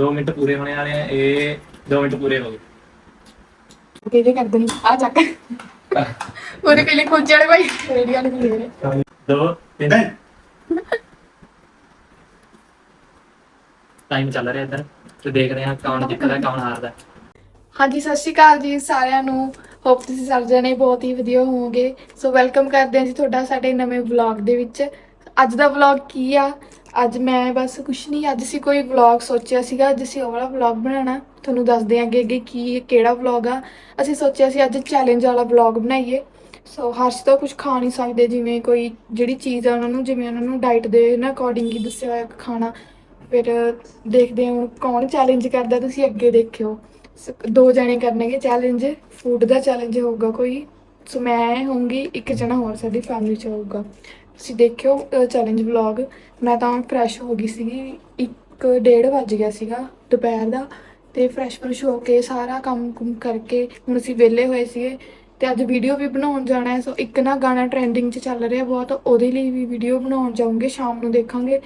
2 minute ਪੂਰੇ ਹੋਣੇ ਵਾਲੇ ਆ ਇਹ 2 ਮਿੰਟ ਪੂਰੇ ਹੋ ਗਏ। ਕਿਹਦੇ ਕਰ ਦੇਣੀ ਆ ਚੱਕ। ਉਹਦੇ ਪਹਿਲੇ ਖੋਜੇ ਵਾਲੇ ਭਾਈ ਰੇਡੀ ਵਾਲੇ ਵੀ ਲੈ ਰਹੇ ਦੋ ਤਿੰਨ। ਟਾਈਮ ਚੱਲ ਰਿਹਾ ਇੱਧਰ ਤੇ ਦੇਖਦੇ ਹਾਂ ਕੌਣ ਜਿੱਤਦਾ ਕੌਣ ਹਾਰਦਾ। ਹਾਂਜੀ ਸਤਿ ਸ਼੍ਰੀ ਅਕਾਲ ਜੀ ਸਾਰਿਆਂ ਨੂੰ। ਹੋਪ ਤੁਸੀਂ ਸਾਰੇ ਜਣੇ ਬਹੁਤ ਹੀ ਵਧੀਆ ਹੋਵੋਗੇ। ਸੋ ਵੈਲਕਮ ਕਰਦੇ ਹਾਂ ਜੀ ਤੁਹਾਡਾ ਸਾਡੇ ਨਵੇਂ ਵਲੌਗ ਦੇ ਵਿੱਚ। ਅੱਜ ਦਾ ਵਲੌਗ ਕੀ ਆ? ਅੱਜ ਮੈਂ ਬਸ ਕੁਛ ਨਹੀਂ ਅੱਜ ਅਸੀਂ ਕੋਈ ਵਲੌਗ ਸੋਚਿਆ ਸੀਗਾ, ਅੱਜ ਅਸੀਂ ਉਹ ਵਾਲਾ ਵਲੌਗ ਬਣਾਉਣਾ। ਤੁਹਾਨੂੰ ਦੱਸਦੇ ਹਾਂ ਅੱਗੇ ਅੱਗੇ ਕੀ, ਕਿਹੜਾ ਵਲੌਗ ਆ। ਅਸੀਂ ਸੋਚਿਆ ਸੀ ਅੱਜ ਚੈਲੰਜ ਵਾਲਾ ਵਲੌਗ ਬਣਾਈਏ। ਸੋ ਹਰਸ਼ ਤਾਂ ਕੁਝ ਖਾ ਨਹੀਂ ਸਕਦੇ, ਜਿਵੇਂ ਕੋਈ ਜਿਹੜੀ ਚੀਜ਼ ਆ ਉਹਨਾਂ ਨੂੰ, ਜਿਵੇਂ ਉਹਨਾਂ ਨੂੰ ਡਾਈਟ ਦੇ ਨਾ ਅਕੋਰਡਿੰਗ ਹੀ ਦੱਸਿਆ ਹੋਇਆ ਖਾਣਾ। ਫਿਰ ਦੇਖਦੇ ਹਾਂ ਹੁਣ ਕੌਣ ਚੈਲੰਜ ਕਰਦਾ, ਤੁਸੀਂ ਅੱਗੇ ਦੇਖਿਓ। ਸ- ਦੋ ਜਣੇ ਕਰਨਗੇ ਚੈਲੰਜ ਫੂਡ ਦਾ ਚੈਲੰਜ ਹੋਊਗਾ ਕੋਈ। ਸੋ ਮੈਂ ਹੋਊਂਗੀ, ਇੱਕ ਜਣਾ ਹੋਰ ਸਾਡੀ ਫੈਮਿਲੀ ਚ ਹੋਊਗਾ। ਤੁਸੀਂ ਦੇਖਿਓ ਚੈਲੰਜ ਵਲੌਗ ਮੈਂ ਤਾਂ ਫਰੈਸ਼ ਹੋ ਗਈ ਸੀਗੀ। 1:30 ਵੱਜ ਗਿਆ ਸੀਗਾ ਦੁਪਹਿਰ ਦਾ ਤੇ ਫਰੈਸ਼ ਫਰੈਸ਼ ਹੋ ਕੇ ਸਾਰਾ ਕੰਮ ਕੁਮ ਕਰਕੇ ਹੁਣ ਅਸੀਂ ਵਿਹਲੇ ਹੋਏ ਸੀਗੇ ਤੇ ਅੱਜ ਵੀਡੀਓ ਵੀ ਬਣਾਉਣ ਜਾਣਾ ਹੈ। ਸੋ ਇੱਕ ਨਾ ਗਾਣਾ ਟ੍ਰੈਂਡਿੰਗ 'ਚ ਚੱਲ ਰਿਹਾ ਬਹੁਤ, ਉਹਦੇ ਲਈ ਵੀ ਵੀਡੀਓ ਬਣਾਉਣ ਜਾਵਾਂਗੇ ਸ਼ਾਮ ਨੂੰ ਦੇਖਾਂਗੇ।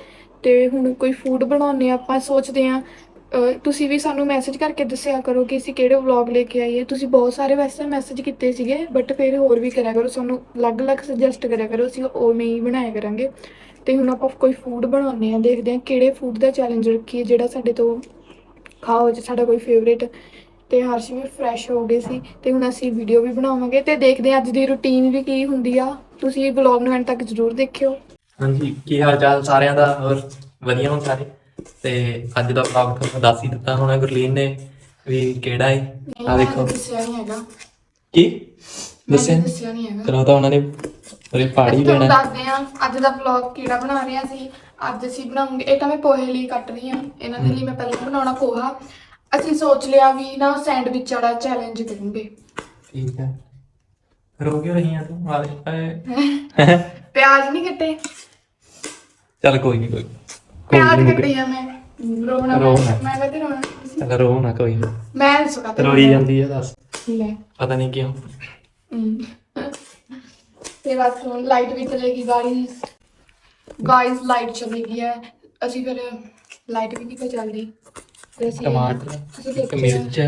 ਤੇ ਹੁਣ ਕੋਈ ਫੂਡ ਬਣਾਉਣੇ ਆਪਾਂ ਸੋਚਦੇ ਆ ਤੁਸੀਂ ਵੀ ਸਾਨੂੰ ਮੈਸੇਜ ਕਰਕੇ ਦੱਸਿਆ ਕਰੋ ਕਿ ਅਸੀਂ ਕਿਹੜੇ ਵਲੌਗ ਲੈ ਕੇ ਆਈਏ। ਤੁਸੀਂ ਬਹੁਤ ਸਾਰੇ ਵੈਸੇ ਮੈਸੇਜ ਕੀਤੇ ਸੀਗੇ ਬਟ ਫਿਰ ਹੋਰ ਵੀ ਕਰਿਆ ਕਰੋ। ਸਾਨੂੰ ਅਲੱਗ-ਅਲੱਗ ਸੁਜੈਸਟ ਕਰਿਆ ਕਰੋ, ਅਸੀਂ ਉਵੇਂ ਹੀ ਬਣਾਇਆ ਕਰਾਂਗੇ। ਤੇ ਹੁਣ ਆਪਾਂ ਕੋਈ ਫੂਡ ਬਣਾਉਣੇ ਆ ਦੇਖਦੇ ਆ ਕਿਹੜੇ ਫੂਡ ਦਾ ਚੈਲੰਜ ਰੱਖੀਏ, ਜਿਹੜਾ ਸਾਡੇ ਤੋਂ ਖਾਓ, ਜੇ ਸਾਡਾ ਕੋਈ ਫੇਵਰੇਟ ਤੇ ਹਰਸ਼ ਵੀ ਫਰੈਸ਼ ਹੋ ਗਏ ਸੀ, ਤੇ ਹੁਣ ਅਸੀਂ ਵੀਡੀਓ ਵੀ ਬਣਾਵਾਂਗੇ ਤੇ ਦੇਖਦੇ ਹਾਂ ਅੱਜ ਦੀ ਰੁਟੀਨ ਵੀ ਕੀ ਹੁੰਦੀ ਆ। ਤੁਸੀਂ ਵਲੌਗ ਨੂੰ ਐਂਡ ਤੱਕ ਜ਼ਰੂਰ ਦੇਖਿਓ। ਹਾਂਜੀ, ਕੀ ਹਾਲ ਚਾਲ ਸਾਰਿਆਂ ਦਾ? ਹੋਰ ਵਧੀਆ ਹੋ ਸਾਰੇ? ਤੇ ਅੱਜ ਦਾ ਵਲੌਗ ਤੁਹਾਨੂੰ ਦੱਸ ਹੀ ਦਿੱਤਾ ਹੋਣਾ ਗੁਰਲੀਨ ਨੇ ਵੀ ਕਿਹੜਾ ਹੈ ਆ ਦੇਖੋ। ਦੱਸਿਆ ਨਹੀਂ ਹੈਗਾ। ਕੀ? ਦੱਸਿਆ ਨਹੀਂ ਹੈਗਾ। ਚਲੋ ਤਾਂ ਉਹਨਾਂ ਨੇ ਅੱਜ ਤੁਹਾਨੂੰ ਲੈਣਾ। ਦੱਸਦੇ ਆ ਅੱਜ ਦਾ ਵਲੌਗ ਕਿਹੜਾ ਬਣਾ ਰਹੇ ਆ ਅਸੀਂ। ਅੱਜ ਅਸੀਂ ਬਣਾਉਂਗੇ ਇਹ ਤਾਂ ਮੈਂ ਪੋਹੇ ਲਈ ਕੱਟ ਰਹੀ ਆ ਇਹਨਾਂ ਦੇ ਲਈ ਮੈਂ ਪਹਿਲਾਂ ਬਣਾਉਣਾ ਪੋਹਾ। ਅਸੀਂ ਸੋਚ ਲਿਆ ਵੀ ਨਾ ਸੈਂਡਵਿਚ ਵਾਲਾ ਚੈਲੰਜ ਕਰਾਂਗੇ। ਠੀਕ ਹੈ। ਰੋ ਕਿਉਂ ਰਹੀ ਆ ਤੂੰ? ਦੇ ਪਿਆਜ਼ ਨਹੀਂ ਕੱਟੇ? ਚੱਲ ਕੋਈ ਨਹੀਂ ਕੋਈ ਨੀ। ਕੋਈ ਨੀ, ਕੱਟੇ ਆ ਮੈਂ। ਰੋਣਾ ਰੋਣਾ। ਮੈਂ। ਕਹਤੇ ਰੋਣਾ ਚੱਲ ਰੋ ਨਾ ਕੋਈ ਨਹੀਂ। ਮੈਂ ਸੁਕਾ ਰੋਈ ਜਾਂਦੀ ਹੈ ਦੱਸ। ਲੈ ਪਤਾ ਨਹੀਂ ਕਿਉਂ। ਹਮ। ਤੇ ਬਸ ਹੁਣ ਲਾਈਟ ਵੀ ਚਲੇਗੀ ਗਾਇਸ ਗਾਇਸ ਲਾਈਟ ਚਲੀ ਗਈ ਹੈ। ਅਸੀਂ ਫਿਰ ਲਾਈਟ ਵੀ ਨਹੀਂ ਪਈ ਚੱਲਦੀ। ਤੇ ਅਸੀਂ ਟਮਾਟਰ ਅਸੀਂ ਇੱਕ ਦੇਖਿਆ ਮਿਰਚ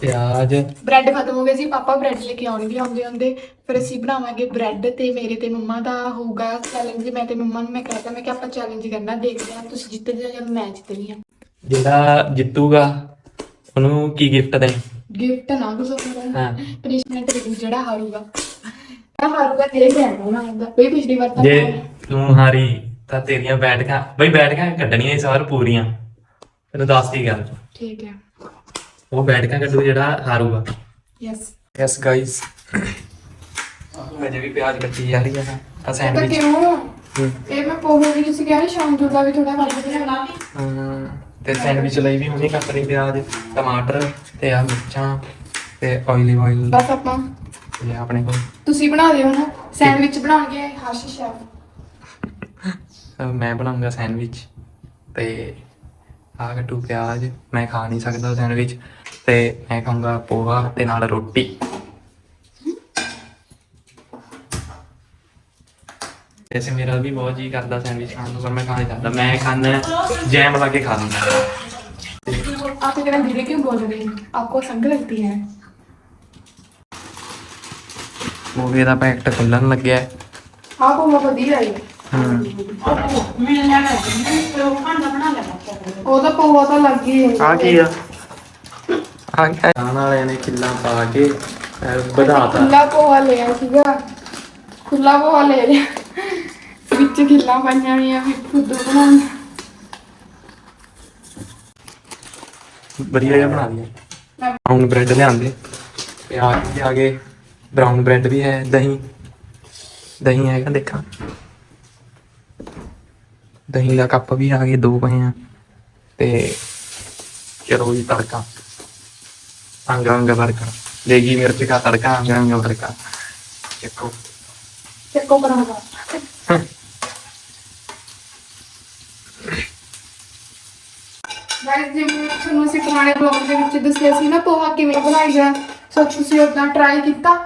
ਪਿਆਜ਼। ਬ੍ਰੈਡ ਖਤਮ ਹੋ ਗਏ ਸੀ ਪਾਪਾ ਬ੍ਰੈਡ ਲੈ ਕੇ ਆਉਣਗੇ ਆਉਂਦੇ ਆਉਂਦੇ। ਫਿਰ ਅਸੀਂ ਬਣਾਵਾਂਗੇ ਬ੍ਰੈਡ ਤੇ ਮੇਰੇ ਤੇ ਮੰਮਾ ਦਾ ਹੋਊਗਾ ਚੈਲੰਜ ਮੈਂ ਤੇ ਮੰਮਾ ਨੂੰ ਮੈਂ ਕਹਿਤਾ ਮੈਂ ਕਿ ਆਪਾਂ ਚੈਲੰਜ ਕਰਨਾ ਦੇਖਦੇ ਹਾਂ ਤੁਸੀਂ ਜਿੱਤਦੇ ਹੋ ਜਾਂ ਮੈਂ ਜਿੱਤਦੀ ਹਾਂ। ਜਿਹੜਾ ਜਿੱਤੂਗਾ ਉਹਨੂੰ ਕੀ ਗਿਫਟ ਦੇਣਾ ਗਿਫਟ ਨਾ ਕੁਝ ਹੋਣਾ ਹਾਂ। ਪਨਿਸ਼ਮੈਂਟ ਦੇ ਜਿਹੜਾ ਹਾਰੂਗਾ। ਆ ਹਾਰੂਗਾ ਤੇਰੇ ਕਹਿਣਾ ਨਾ ਹੁੰਦਾ ਕੋਈ ਪਿਛਲੀ ਵਾਰ ਤਾਂ ਜੇ ਤੂੰ ਹਾਰੀ ਤਾਂ ਤੇਰੀਆਂ ਬੈਠਕਾਂ ਬਈ ਬੈਠਕਾਂ ਕੱਢਣੀਆਂ ਇਸ ਵਾਰ ਪੂਰੀਆਂ। ਤੈਨੂੰ ਦੱਸਦੀ ਗੱਲ? ਠੀਕ ਹੈ। ਉਹ ਬੈਠਕਾਂ ਕੱਢੂ ਜਿਹੜਾ ਹਾਰੂਗਾ। ਯੈਸ ਯੈਸ ਗਾਇਸ ਅਜੇ ਵੀ ਪਿਆਜ਼ ਕੱਟੀ ਜਾ ਰਹੀ ਹੈ ਨਾ। ਆ ਤਾਂ ਸੈਂਡਵਿਚ ਕਿਉਂ? ਇਹ ਮੈਂ ਪੋਹੇ ਵੀ ਤੁਸੀਂ ਕਿਹਾ ਨਾ ਸ਼ਾਮ ਨੂੰ ਦਾ ਵੀ ਥੋੜਾ ਵੱਧ ਬਣਾਉਣਾ ਹਾਂ, ਤੇ ਸੈਂਡਵਿਚ ਲਈ ਵੀ ਮੰਮੀ ਕੱਟ ਰਹੀ ਪਿਆਜ਼ ਟਮਾਟਰ ਤੇ ਆ ਮਿਰਚਾਂ ਤੇ ਆਇਲੀ ਆਇਲ ਬਸ ਆਪਾਂ। ਤੇ ਆਪਣੇ ਕੋਲ। ਤੁਸੀਂ ਬਣਾ ਦਿਓ ਨਾ। ਸੈਂਡਵਿਚ ਬਣਾਉਣਗੇ ਹਰਸ਼ ਸ਼ੈਫ ਅਹ ਮੈਂ ਬਣਾਉਂਗਾ ਸੈਂਡਵਿਚ ਤੇ ਆ ਕੱਟੂ ਪਿਆਜ਼ ਮੈਂ ਖਾ ਨਹੀਂ ਸਕਦਾ ਸੈਂਡਵਿਚ ਤੇ ਮੈਂ ਖਾਊਂਗਾ ਪੋਹਾ ਤੇ ਨਾਲ ਰੋਟੀ ਐਸੇ ਮੇਰਾ ਵੀ ਬਹੁਤ ਜੀ ਕਰਦਾ ਸੈਂਡਵਿਚ ਖਾਣ ਨੂੰ ਪਰ ਮੈਂ ਖਾ ਨਹੀਂ ਸਕਦਾ ਮੈਂ ਖਾਣਾ ਜੈਮ ਲਾ ਕੇ ਖਾ ਲੂੰਗਾ आप इतना धीरे क्यों बोल रहे हैं आपको संग लगती है ਮੂਵੀ ਦਾ ਪੈਕਟ ਖੁੱਲਣ ਲੱਗਿਆ ਹੈ। हाँ वो बहुत ਵਧੀਆ है ਹਮ ਉਹਦਾ ਪੋਹਾ ਤਾਂ ਲੱਗ ਹੀ ਆ ਕੀ ਆ? ਆ ਕੀ ਖਾਣ ਵਾਲਿਆਂ ਨੇ ਕਿੱਲਾ ਪਾ ਕੇ ਅਹ, ਵਧਾਤਾ। ਖੁੱਲਾ ਪੋਹਾ ਲਿਆ ਸੀਗਾ। ਖੁੱਲਾ ਪੋਹਾ ਲੈ ਲਿਆ। ਵਿੱਚ ਖਿੱਲਾਂ ਪਾਈਆਂ ਹੋਈਆਂ ਵੀ ਖੁਦ ਬਣਾਉਣ। ਵਧੀਆ ਜਿਹਾ ਬਣਾ ਦਿਆ ਬਰਾਊਨ ਬ੍ਰੈਡ ਲਿਆਂਦੇ। ਪਿਆਜ਼ ਵੀ ਆ ਗਏ। ਬਰਾਊਨ ਬ੍ਰੈਡ ਵੀ ਹੈ ਦਹੀਂ। ਦਹੀਂ ਹੈਗਾ ਦੇਖਾਂ। ਦਹੀਂ ਦਾ ਕੱਪ ਵੀ ਆ ਗਏ ਦੋ ਪਏ ਆ। ਤੇ ਚਲੋ ਜੀ ਤੜਕਾ ਅੰਗ ਅੰਗ ਵਰਕਾ ਦੇਗੀ ਮਿਰਚ ਦਾ ਤੜਕਾ ਅੰਗ ਅੰਗ ਵਰਕਾ ਚੱਕੋ ਚੱਕੋ ਬਣਾਉਣਾ ਗਾਇਸ ਜਿਵੇਂ ਤੁਹਾਨੂੰ ਅਸੀਂ ਪੁਰਾਣੇ ਬਲੌਗ ਦੇ ਵਿੱਚ ਦੱਸਿਆ ਸੀ ਨਾ ਪੋਹਾ ਕਿਵੇਂ ਬਣਾਈਦਾ ਸੋ ਤੁਸੀਂ ਉਦਾਂ ਟਰਾਈ ਕੀਤਾ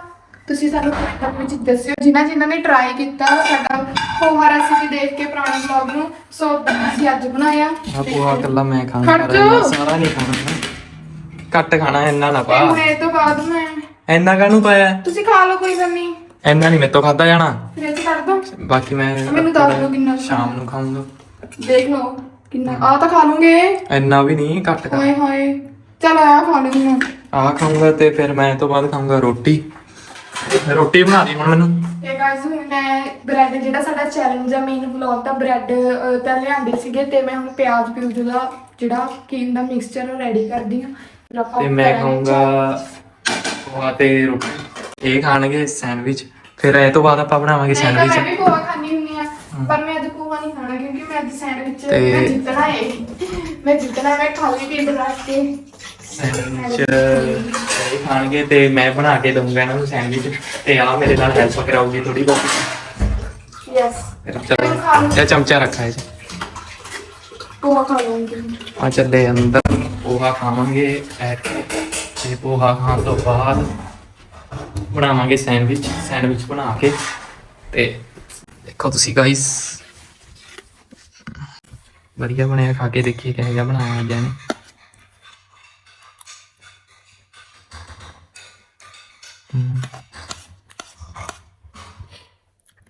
ਤੁਸੀਂ ਸਾਨੂੰ ਕਮੈਂਟਾਂ ਵਿੱਚ ਦੱਸਿਓ ਜਿਨ੍ਹਾਂ ਜਿਨ੍ਹਾਂ ਨੇ ਟਰਾਈ ਕੀਤਾ ਸਾਡਾ ਪੋਹਾ ਰੈਸਿਪੀ ਦੇਖ ਕੇ ਪੁਰਾਣੇ ਵਲੌਗ ਨੂੰ ਸੋ ਅਸੀਂ ਅੱਜ ਬਣਾਇਆ। ਆ ਪੋਹਾ ਕੱਲਾ ਮੈਂ ਖਾਣਾ ਖੜ ਜਾਓ। ਸਾਰਾ ਨਹੀਂ ਖਾਣਾ। ਘੱਟ ਖਾਣਾ ਇੰਨਾ ਨਾ ਤੇ ਪਾ ਹੁਣ ਇਹ ਤੋਂ ਬਾਅਦ ਮੈਂ ਇੰਨਾ ਕਾਹਨੂੰ ਪਾਇਆ? ਤੁਸੀਂ ਖਾ ਲਓ ਕੋਈ ਗੱਲ ਨਹੀਂ। ਇੰਨਾ ਨਹੀਂ ਮੇਰੇ ਤੋਂ ਖਾਦਾ ਜਾਣਾ। ਫਿਰ ਇਹ 'ਚ ਕੱਢ ਦੋ। ਬਾਕੀ ਮੈਂ ਮੈਨੂੰ ਦੱਸ ਦਿਓ ਕਿੰਨਾ ਕੁ ਸ਼ਾਮ ਨੂੰ ਖਾਊਂਗਾ। ਦੇਖ ਲਓ ਕਿੰਨਾ ਆ ਤਾਂ ਖਾ ਲੂੰਗੇ। ਇੰਨਾ ਵੀ ਨਹੀਂ ਘੱਟ ਖਾ। ਹਾਏ ਹਾਏ। ਚਲ ਆ ਖਾ ਲੂੰਗੀ ਮੈਂ ਆ ਖਾਊਂਗਾ ਤੇ ਫਿਰ ਮੈਂ ਇਹ ਤੋਂ ਬਾਅਦ ਖਾਊਂਗਾ ਰੋਟੀ। ਰੋਟੀ ਬਣਾ ਦੀ ਹੁਣ ਮੈਨੂੰ। ਇਹ ਗਾਇਸ ਹੁਣ ਮੈਂ ਬ੍ਰੈਡ ਜਿਹੜਾ ਸਾਡਾ ਚੈਲੰਜ ਆ ਮੇਨ ਵਲੌਗ ਦਾ ਬ੍ਰੈਡ ਤਾਂ ਲਿਆਂਦੇ ਸੀਗੇ ਤੇ ਮੈਂ ਹੁਣ ਪਿਆਜ਼ ਪਿਊਜ਼ ਦਾ ਜਿਹੜਾ ਕੀਨ ਦਾ ਮਿਕਸਚਰ ਰੈਡੀ ਕਰਦੀ ਹਾਂ। ਫਿਰ ਆਪਾਂ ਤੇ ਮੈਂ ਕਰਾਂਗੇ ਖਾਊਂਗਾ ਪੋਹਾ ਤੇ ਰੋਟੀ। ਇਹ ਖਾਣਗੇ ਸੈਂਡਵਿਚ। ਫਿਰ ਇਹ ਤੋਂ ਬਾਅਦ ਆਪਾਂ ਬਣਾਵਾਂਗੇ ਨਹੀਂ ਤਾਂ ਮੈਂ ਸੈਂਡਵਿਚ। ਵੀ ਪੋਹਾ ਖਾਣੀ ਹੁੰਨੀ ਆ ਪਰ ਮੈਂ ਅੱਜ ਪੋਹਾ ਨਹੀਂ ਖਾਣਾ ਕਿਉਂਕਿ ਮੈਂ ਅੱਜ ਸੈਂਡਵਿਚ ਤੇ- ਮੈਂ ਜਿੱਤਣਾ ਹੈ। ਮੈਂ ਜਿੱਤਣਾ ਮੈਂ ਖਾਲੀ ਪੀਂਡ ਰੱਖ ਕੇ। ਸੈਂਡਵਿਚ ਇਹ ਖਾਣਗੇ ਤੇ ਮੈਂ ਬਣਾ ਕੇ ਦਊਂਗਾ ਇਹਨਾਂ ਨੂੰ ਸੈਂਡਵਿਚ ਤੇ ਆ ਮੇਰੇ ਨਾਲ ਹੈਲਪ ਕਰਾਉਗੀ ਥੋੜੀ ਬਹੁਤ। ਚਲੋ ਇਹ ਚਮਚਾ ਰੱਖਾ ਹੈ ਪੋਹਾ ਖਾ ਲਵਾਂਗੀ ਆ ਚੱਲੇ ਅੰਦਰ ਪੋਹਾ ਖਾਵਾਂਗੇ ਐ ਤੇ ਪੋਹਾ ਖਾਣ ਤੋਂ ਬਾਅਦ ਬਣਾਵਾਂਗੇ ਸੈਂਡਵਿਚ ਸੈਂਡਵਿਚ ਬਣਾ ਕੇ ਤੇ ਦੇਖੋ ਤੁਸੀਂ ਗਾਇਸ ਵਧੀਆ ਬਣਿਆ ਖਾ ਕੇ ਦੇਖੀਏ ਕਿਹੋ ਜਿਹਾ ਬਣਾਇਆ ਅੱਜ ਇਹਨੇ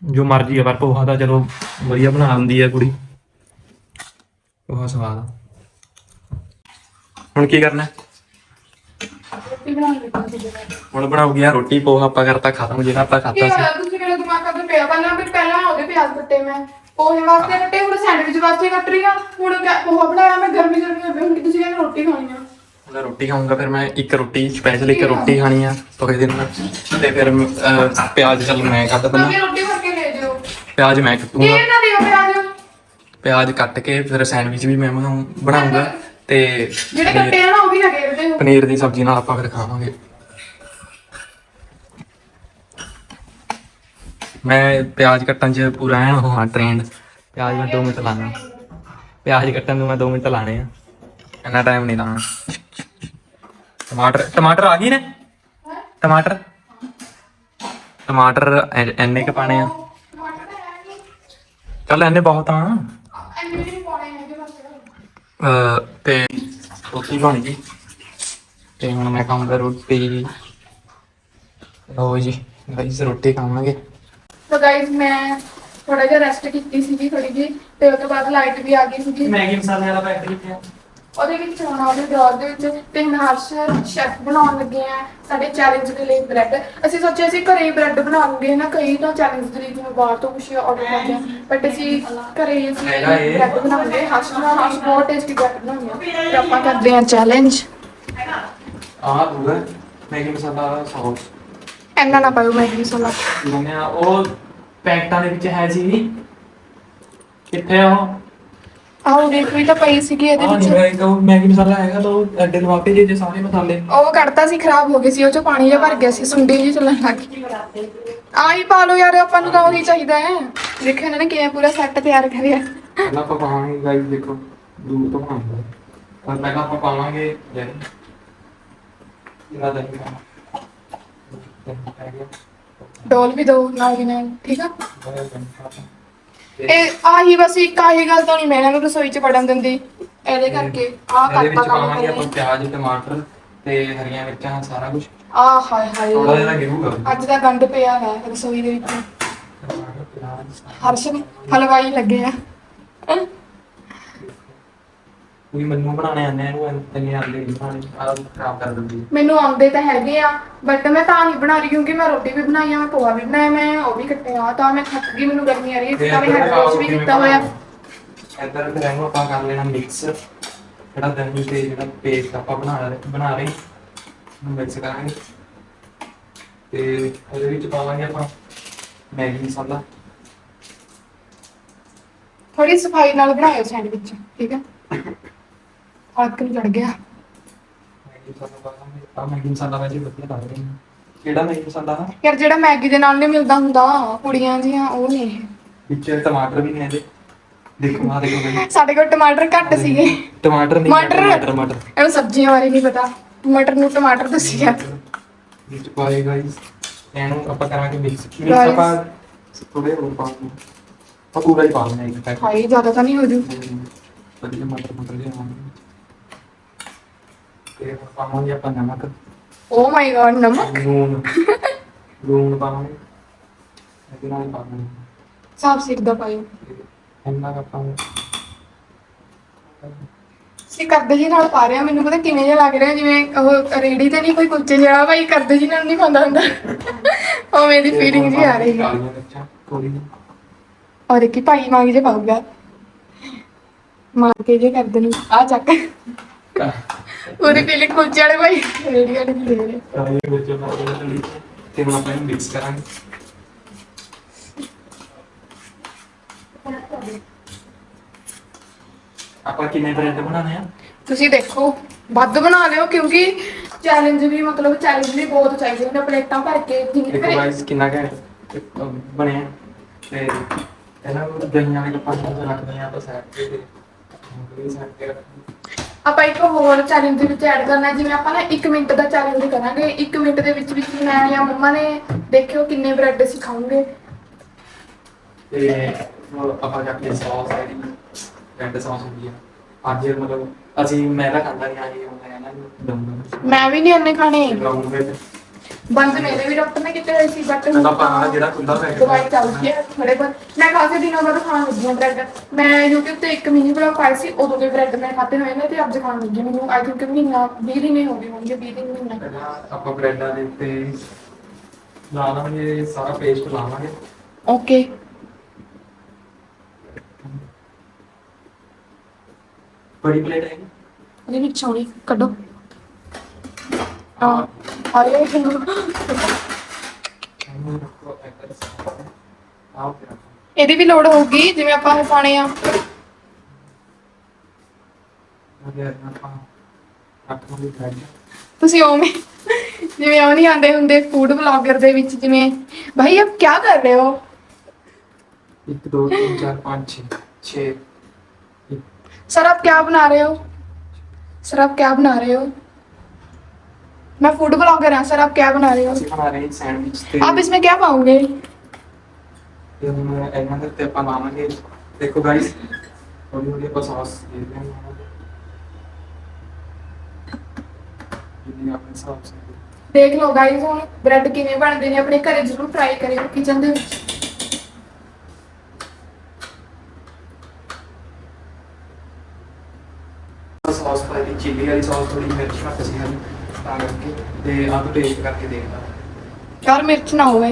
ਜੋ ਮਰਜ਼ੀ ਹੈ ਪਰ ਪੋਹਾ ਤਾਂ ਚਲੋ ਵਧੀਆ ਬਣਾ ਦਿੰਦੀ ਹੈ ਕੁੜੀ। ਬਹੁਤ ਸਵਾਦ ਆ। ਹੁਣ ਕੀ ਕਰਨਾ? ਹੈ? ਰੋਟੀ ਬਣਾ ਲਈ ਹੁਣ ਬਣਾਉਗੀ ਆ? ਰੋਟੀ ਪੋਹਾ ਆਪਾਂ ਕਰਤਾ ਖਤਮ ਜਿਹੜਾ ਆਪਾਂ ਕੀ ਖਾਤਾ ਸੀ। ਹੋਇਆ? ਤੁਸੀਂ ਮੇਰੇ ਦਿਮਾਗ ਤੇ ਪਿਆ? ਪਹਿਲਾਂ ਫਿਰ ਪਹਿਲਾਂ ਉਹਦੇ ਪਿਆਜ਼ ਕੱਟੇ ਮੈਂ। ਪੋਹੇ ਵਾਸਤੇ ਕੱਟੇ ਹੁਣ ਸੈਂਡਵਿਚ ਵਾਸਤੇ ਕੱਟ ਰਹੀ ਆ। ਹੁਣ ਕਿਆ- ਪੋਹਾ ਬਣਾਇਆ ਮੈਂ ਗਰਮੀ ਗਰਮੀ ਹੋ ਗਈ। ਹੁਣ ਤੁਸੀਂ ਕਹਿੰਦੇ ਰੋਟੀ ਖਾਣੀ ਆ। ਹੁਣ ਰੋਟੀ ਖਾਊਂਗਾ ਫਿਰ ਮੈਂ ਇੱਕ ਰੋਟੀ ਸਪੈਸ਼ਲ ਇੱਕ ਰੋਟੀ ਖਾਣੀ ਆ ਤੋਏ ਦਿਨ। ਤੇ ਫਿਰ ਅਹ, ਪਿਆਜ਼ ਚੱਲ ਮੈਂ ਕੱਟ ਦਿੰਦਾ ਮੰਮੀ ਰੋਟੀ ਕੇ ਜਾਓ ਪਿਆਜ਼ ਮੈਂ ਕੱਟੂੰਗਾ ਇਹਨਾਂ ਦਿਓ ਪਿਆਜ਼। ਪਿਆਜ਼ ਕੱਟ ਕੇ ਫਿਰ ਸੈਂਡਵਿਚ ਵੀ ਮੈਂ ਬਣਾਊਂ- ਬਣਾਊਂਗਾ ਤੇ ਜਿਹੜੇ ਕੱਟੇ ਆ ਨਾ ਉਹ ਵੀ ਨਾ ਗੇਰ ਦਿਓ। ਪਨੀਰ ਦੀ ਸਬਜ਼ੀ ਨਾਲ ਆਪਾਂ ਫਿਰ ਖਾਵਾਂਗੇ। ਮੈਂ ਪਿਆਜ਼ ਕੱਟਣ 'ਚ ਪੂਰਾ ਐਨ ਉਹ ਹਾਂ ਟ੍ਰੇਨਡ ਪਿਆਜ਼ ਮੈਂ 2 ਮਿੰਟ ਲਾਣਾ। ਪਿਆਜ਼ ਕੱਟਣ ਨੂੰ ਮੈਂ 2 ਮਿੰਟ ਲਾਣੇ ਆ। ਇੰਨਾ ਟਾਈਮ ਨਹੀਂ ਲਾਣਾ। ਟਮਾਟਰ ਟਮਾਟਰ ਆ ਗਈ ਨੇ? ਟਮਾਟਰ? ਟਮਾਟਰ ਐ- ਇੰਨੇ ਕ ਪਾਣੇ ਆ। ਚੱਲ ਇੰਨੇ ਬਹੁਤ ਆ ਐਨੇ ਵੀ ਨਹੀਂ ਪਾਉਣੇ ਹੈਗੇ ਬਸ ਅਹ ਤੇ ਰੋਟੀ ਬਣ ਗਈ। ਤੇ ਹੁਣ ਮੈਂ ਖਾਊਂਗਾ ਰੋਟੀ। ਲਓ ਜੀ ਗਾਈਸ ਰੋਟੀ ਖਾਵਾਂਗੇ। ਸੋ ਗਾਇਜ਼ ਮੈਂ ਥੋੜਾ ਜਿਹਾ ਰੈਸਟ ਕੀਤੀ ਸੀਗੀ ਥੋੜੀ ਜਿਹੀ ਤੇ ਉਸ ਤੋਂ ਬਾਅਦ ਲਾਈਟ ਵੀ ਆ ਗਈ ਸੀਗੀ। ਮੈਗੀ ਮਸਾਲੇ ਵਾਲਾ ਪੈਕਟ ਲਿਖਿਆ ਉਹਦੇ ਵਿੱਚ ਹੁਣ ਉਹਦੇ ਡਰਾਰ ਦੇ ਵਿੱਚ ਤੇ ਹਰਸ਼ ਸ਼ੈਫ ਬਣਾਉਣ ਲੱਗੇ ਆ ਸਾਡੇ ਚੈਲੰਜ ਦੇ ਲਈ ਬ੍ਰੈਡ ਅਸੀਂ ਸੋਚਿਆ ਸੀ ਘਰੇ ਹੀ ਬ੍ਰੈਡ ਬਣਾ ਲਵਾਂਗੇ ਨਾ ਕਈ ਤਾਂ ਚੈਲੰਜ ਦੇ ਲਈ ਜਿਵੇਂ ਬਾਹਰ ਤੋਂ ਕੁਝ ਆਰਡਰ ਕਰਦੇ ਆ ਬਟ ਅਸੀਂ ਘਰੇ ਹੀ ਅਸੀਂ। ਬ੍ਰੈਡ ਬਣਾਉਂਦੇ ਹਰਸ਼ ਨਾਲ ਹਰਸ਼ ਬਹੁਤ ਟੇਸਟੀ ਬ੍ਰੈਡ ਬਣਾਉਂਦੇ ਆ। ਤੇ ਆਪਾਂ ਕਰਦੇ ਆ ਚੈਲੰਜ ਆਹ ਦੂਗਾ ਮੈਗੀ ਮਸਾਲਾ ਸੌਸ ਇੰਨਾ ਨਾ ਪਾਇਓ ਮੈਗੀ ਮਸਾਲਾ। ਮੈਨੇ ਉਹ ਪੈਕਟਾਂ ਦੇ ਵਿੱਚ ਹੈ ਸੀ ਕਿੱਥੇ ਆ ਉਹ? ਆਹ ਦੇਖ ਵੀ ਤਾਂ ਪਈ ਸੀਗੀ ਇਹਦੇ ਨਹੀਂ ਵਿੱਚ ਹੈਗਾ ਉਹ ਮੈਗੀ ਮਸਾਲਾ ਹੈਗਾ ਤਾਂ ਉਹ ਅੱਡੇ ਲਵਾ ਕੇ ਜੇ ਜੇ ਸਾਰੇ ਮਸਾਲੇ। ਉਹ ਕੱਢਤਾ ਸੀ ਖਰਾਬ ਹੋ ਗਏ ਸੀ ਉਹ ਚ ਪਾਣੀ ਜਿਹਾ ਭਰ ਗਿਆ ਸੀ ਸੁੰਡੀ ਜਿਹੀ ਚੱਲਣ ਲੱਗ ਗਈ। ਆਹੀ ਪਾ ਲਓ ਯਾਰ ਆਪਾਂ ਨੂੰ ਤਾਂ ਉਹੀ ਚਾਹੀਦਾ ਹੈ। ਦੇਖੋ ਇਹਨਾਂ ਨੇ ਕਿਵੇਂ ਪੂਰਾ ਸੈੱਟ ਤਿਆਰ ਕਰਿਆ। ਪਹਿਲਾਂ ਆਪਾਂ ਪਾਵਾਂਗੇ ਗਾਈਸ ਦੇਖੋ ਦੂਰ ਤੋਂ ਬਣਾਉਂਦਾ। ਪਰ ਪਹਿਲਾਂ ਆਪਾਂ ਪਾਵਾਂਗੇ ਜੈ ਇਹਨਾਂ ਦਾ ਡੋਲ ਵੀ ਦੋ ਨਾਲ ਦੀ ਨਾਲ ਠੀਕ ਆ? ਇਹ ਆਹੀ ਬਸ ਇੱਕ ਆਹੀ ਗੱਲ ਤੋਂ ਨਹੀਂ ਮੈਂ ਇਹਨਾਂ ਨੂੰ ਰਸੋਈ ਚ ਵੜਨ ਦਿੰਦੀ। ਇਹਦੇ ਕਰਕੇ ਆਹ ਇਹਦੇ ਕਰਤਾ ਵਿੱਚ ਕੰਮ ਪਾਵਾਂਗੇ ਆਪਾਂ ਕਰੇ ਪਿਆਜ਼ ਟਮਾਟਰ ਤੇ ਹਰੀਆਂ ਮਿਰਚਾਂ ਸਾਰਾ ਕੁਝ ਆਹ ਹਾਏ ਹਾਏ। ਥੋੜਾ ਜਿਹਾ ਗਿਰੂਗਾ। ਅੱਜ ਦਾ ਗੰਦ ਪਿਆ ਹੈ ਰਸੋਈ ਦੇ ਵਿੱਚ। ਟਮਾਟਰ ਪਿਆਜ਼। ਹਰਸ਼ ਨੇ ਹਲਵਾਈ ਲੱਗੇ ਆ। ਅਹ ਕੋਈ ਮੈਨੂੰ ਬਣਾਣੇ ਆਨੇ ਇਹਨੂੰ ਇੰਨੇ ਆਲੇ ਨਹੀਂ ਬਣਾਣੇ ਆਹ ਖਰਾਬ ਕਰ ਦਿੰਦੀ। ਮੈਨੂੰ ਆਉਂਦੇ ਤਾਂ ਹੈਗੇ ਆ ਬਟ ਮੈਂ ਤਾਂ ਨਹੀਂ ਬਣਾ ਰਹੀ ਕਿਉਂਕਿ ਮੈਂ ਰੋਟੀ ਵੀ ਬਣਾਈ ਆ ਮੈਂ ਪੋਹਾ ਵੀ ਬਣਾਇਆ ਮੈਂ ਉਹ ਵੀ ਕੱਟਿਆ ਆ ਤਾਂ ਮੈਂ ਥੱਕ ਗਈ ਮੈਨੂੰ ਗਰਮੀ ਆ ਰਹੀ ਹੈ ਤਾਂ ਮੈਂ ਹੈਡ ਵਾਸ਼ ਵੀ ਕੀਤਾ ਹੋਇਆ। ਇੱਧਰ ਫਿਰ ਇਹਨੂੰ ਆਪਾਂ ਕਰ ਲੈਣਾ ਮਿਕਸ ਜਿਹੜਾ ਦਹੀਂ ਤੇ ਜਿਹੜਾ ਪੇਸਟ ਆਪਾਂ ਬਣਾ ਰਹੇ ਬਣਾ ਰਹੇ ਨੂੰ ਮਿਕਸ ਕਰਾਂਗੇ। ਤੇ ਇਹਦੇ ਵਿੱਚ ਪਾਵਾਂਗੇ ਆਪਾਂ ਮੈਗੀ ਮਸਾਲਾ। ਥੋੜੀ ਸਫ਼ਾਈ ਨਾਲ ਬਣਾਇਓ ਸੈਂਡਵਿਚ ਠੀਕ ਹੈ? ਹੱਥ ਨੂੰ ਚੜ ਗਿਆ। ਮੈਗੀ ਮਸਾਲਾ ਪਾਵਾਂਗੇ ਆ ਮੈਗੀ ਮਸਾਲਾ ਵੈਸੇ ਵਧੀਆ ਲੱਗ ਰਿਹਾ। ਕਿਹੜਾ ਮੈਗੀ ਮਸਾਲਾ ਆ ਯਾਰ ਜਿਹੜਾ ਮੈਗੀ ਦੇ ਨਾਲ ਨਹੀਂ ਮਿਲਦਾ ਹੁੰਦਾ ਕੁੜੀਆਂ ਜੀਆਂ ਉਹ ਨਹੀਂ ਇਹ ਵਿੱਚ ਟਮਾਟਰ ਵੀ ਨੇ ਇਹਦੇ। ਦੇਖੋ ਆ ਦੇਖੋ ਮੈਗੀ ਸਾਡੇ ਕੋਲ ਟਮਾਟਰ ਘੱਟ ਸੀਗੇ। ਟਮਾਟਰ ਨਹੀਂ ਮਟਰ। ਟਮਾਟਰ ਮਟਰ। ਇਹਨੂੰ ਸਬਜ਼ੀਆਂ ਬਾਰੇ ਨਹੀਂ ਪਤਾ। ਟਮਾਟਰ ਨੂੰ ਟਮਾਟਰ ਦੱਸਿਆ ਵਿੱਚ ਪਾਏ ਗਾਈਸ ਇਹਨੂੰ ਆਪਾਂ ਕਰਾਂਗੇ ਮਿਕਸ ਮਿਕਸ Guys. ਆਪਾਂ ਥੋੜੇ ਹੋਰ ਪਾ ਦਿੰਦੇ ਆਪਾਂ ਪੂਰਾ ਹੀ ਪਾ ਦਿੰਦੇ ਹਾਂ ਇੱਕ ਪੈਕ ਹਾਈ ਜ਼ਿਆਦਾ ਤਾਂ ਨਹੀਂ ਹੋ ਜੂ। ਵਧੀਆ ਮਟਰ ਮਟਰ ਦੇ ਆਉਣਗੇ ਹੁਣ ਪਾਵਾਂਗੇ ਆਪਾਂ ਨਮਕ। ਓ ਮਾਈ ਗॉड ਨਮਕ? ਲੂਣ। ਲੂਣ ਪਾਵਾਂਗੇ। ਇਹਦੇ ਨਾਲ ਪਾਵਾਂਗੇ। ਸਾਫ਼ ਸਿੱਖਦਾ ਪਾਇਓ। ਇੰਨਾ ਕੁ ਆਪਾਂ ਸੀ ਕਰਦੇ ਜੀ ਨਾਲ ਪਾ ਰਿਹਾ ਮੈਨੂੰ ਪਤਾ ਕਿਵੇਂ ਜਿਹਾ ਲੱਗ ਰਿਹਾ ਜਿਵੇਂ ਉਹ ਰੇੜੀ ਤੇ ਨਹੀਂ ਕੋਈ ਕੁਲਚੇ ਜਿਹੜਾ ਭਾਈ ਕਰਦੇ ਜੀ ਨਾਲ ਨਹੀਂ ਖਾਂਦਾ ਹੁੰਦਾ। ਉਵੇਂ ਦੀ ਫੀਲਿੰਗ ਜੀ ਆ ਰਹੀ ਹੈ। ਔਰ ਇੱਕ ਹੀ ਭਾਈ ਮੰਗ ਜੇ ਪਾਊਗਾ। ਮਾਰ ਕੇ ਜੇ ਕਰਦੇ ਨੂੰ। ਆ ਚੱਕ। ਪੂਰੀ ਫੀਲਿੰਗ ਕੁਲਚੇ ਵਾਲੇ ਭਾਈ। ਰੇੜੀ ਵਾਲੇ ਦੀ ਦੇ ਰਹੇ ਕਾਲੀਆਂ ਮਿਰਚਾਂ ਪਾ ਕੇ ਥੋੜੀ ਤੇ ਹੁਣ ਆਪਾਂ ਇਹਨੂੰ ਮਿਕਸ ਕਰਾਂਗੇ ਆਪਾਂ ਕਿੰਨੇ ਬ੍ਰੈਡ ਬਣਾਉਣੇ ਆ? ਤੁਸੀਂ ਦੇਖੋ ਵੱਧ ਬਣਾ ਲਿਓ ਕਿਉਂਕਿ ਚੈਲੰਜ ਵੀ ਮਤਲਬ ਚੈਲੰਜ ਵੀ ਬਹੁਤ ਚਾਹੀਦੇ ਨੇ ਪਲੇਟਾਂ ਭਰ ਕੇ ਜਿੰਨੀ ਦੇਖੋ ਭਰੇ- ਗਾਇਸ ਕਿੰਨਾ ਘੈਂਟ ਅਹ ਬਣਿਆ ਤੇ ਇਹਨਾਂ ਨੂੰ ਦਹੀਂਆਂ ਵਾਲੇ ਕੱਪਾਂ ਨੂੰ ਰੱਖਦੇ ਆ ਆਪਾਂ ਸਾਈਡ ਤੇ ਤੇ ਉਂਗਲੀ ਸਾਈਡ ਤੇ ਰੱਖਦੇ ਆਪਾਂ ਇੱਕ ਹੋਰ ਚੈਲੰਜ ਦੇ ਵਿੱਚ ਐਡ ਕਰਨਾ ਜਿਵੇਂ ਆਪਾਂ ਨਾ 1 ਮਿੰਟ ਦਾ ਚੈਲੰਜ ਕਰਾਂਗੇ 1 ਮਿੰਟ ਦੇ ਵਿੱਚ ਵਿੱਚ ਮੈਂ ਜਾਂ ਮੰਮਾ ਨੇ ਦੇਖਿਓ ਕਿੰਨੇ ਬ੍ਰੈਡ ਅਸੀਂ ਖਾਵਾਂਗੇ ਤੇ ਆਪਾਂ ਜਾ ਕੇ ਸੌਸ ਹੈ ਰੈੱਡ ਸੌਸ ਹੁੰਦੀ ਆ ਅੱਜ ਮਤਲਬ ਅਸੀਂ ਮੈਂ ਤਾਂ ਖਾਂਦਾ ਨਹੀਂ ਆਈ ਹੁੰਦਾ ਇਹਨਾਂ ਨੂੰ ਮੈਂ ਵੀ ਨਹੀਂ ਇੰਨੇ ਖਾਣੇ। ਬੰਦ ਮੇਰੇ ਵੀ ਡਾਕਟਰ ਨੇ ਕਿਤੇ ਹੋਏ ਸੀ ਬਟ ਮੈਂ ਤਾਂ ਪਾਣਾ ਜਿਹੜਾ ਖੁੱਲਾ ਪੈਕਟ ਦਵਾਈ ਚੱਲਦੀ ਹੈ ਥੋੜੇ ਬਹੁਤ। ਮੈਂ ਕਾਫੀ ਦਿਨਾਂ ਬਾਅਦ ਖਾਣ ਲੱਗੀ ਹਾਂ ਬ੍ਰੈਡ ਮੈਂ YouTube ਤੇ ਇੱਕ ਮਿਨੀ ਬਲੌਗ ਪਾਈ ਸੀ ਉਦੋਂ ਦੇ ਬ੍ਰੈਡ ਮੈਂ ਖਾਦੇ ਹੋਏ ਨੇ ਤੇ ਅੱਜ ਖਾਣ ਲੱਗੀ ਹਾਂ। ਮੈਨੂੰ ਆਈ ਥਿੰਕ ਮਹੀਨਾ 20 ਦਿਨ ਹੀ ਹੋ ਗਏ ਹੋਣਗੇ 20 ਦਿਨ ਮਹੀਨਾ। ਪਹਿਲਾਂ ਆਪਾਂ ਬ੍ਰੈਡਾਂ ਦੇ ਉੱਤੇ ਲਾ ਲਾਂਗੇ ਸਾਰਾ ਪੇਸਟ ਲਾਵਾਂਗੇ। ਓਕੇ ਬੜੀ ਪਲੇਟ ਹੈ ਉਹਦੇ ਵਿੱਚ ਆਉਣੀ ਕੱਢੋ। ਹਾਂ ਹਾਏ ਆਓ ਫਿਰ ਇਹਦੀ ਵੀ ਲੋੜ ਹੋਊਗੀ ਜਿਵੇਂ ਆਪਾਂ ਉਹ ਪਾਣੇ ਆ ਅਗੇ ਆਪਾਂ ਰੱਖਾਂਗੇ ਬ੍ਰੈਡ ਤੁਸੀਂ ਉਵੇਂ ਜਿਵੇਂ ਉਹ ਨਹੀਂ ਆਉਂਦੇ ਹੁੰਦੇ ਫੂਡ ਬਲੌਗਰ ਦੇ ਵਿੱਚ ਜਿਵੇਂ ਭਾਈ ਆਪ ਕੀ ਕਰ ਰਹੇ ਹੋ 1 2 3 4 5 6 6 सर आप क्या बना रहे हो सर आप क्या बना रहे हो मैं फूड ब्लॉगर हैं सर आप क्या बना रहे ਅਸੀਂ हो ਬਣਾ ਰਹੇ ਸੈਂਡਵਿਚ ਤੇ आप इसमें क्या पाओगे ਤੇ ਹੁਣ ਇਹਨਾਂ ਦੇ ਉੱਤੇ ਆਪਾਂ ਲਾਵਾਂਗੇ ਦੇਖੋ ਗਾਇਸ ਹੌਲੀ ਹੌਲੀ ਆਪਾਂ ਸੌਸ ਦੇ ਦਿਆਂਗੇ ਜਿੰਨੀ ਆਪਣੇ ਹਿਸਾਬ ਸੇ ਦੇਖ ਲਓ ਗਾਇਸ ਹੁਣ ਬ੍ਰੈਡ ਕਿਵੇਂ ਬਣਦੇ ਨੇ ਆਪਣੇ ਘਰੇ ਜ਼ਰੂਰ ਟਰਾਈ ਕਰਿਓ ਕਿਚਨ ਦੇ ਵਿੱਚ ਸੌਸ ਪਾਈ ਦੀ ਚਿੱਲੀ ਵਾਲੀ ਸੌਸ ਥੋੜੀ ਮਿਰਚ ਘੱਟ ਸੀ ਹਲੀ ਤਾਂ ਕਰਕੇ ਤੇ ਆਹ ਤੋਂ ਟੇਸਟ ਕਰਕੇ ਦੇਖਦਾ। ਯਾਰ ਮਿਰਚ ਨਾ ਹੋਵੇ।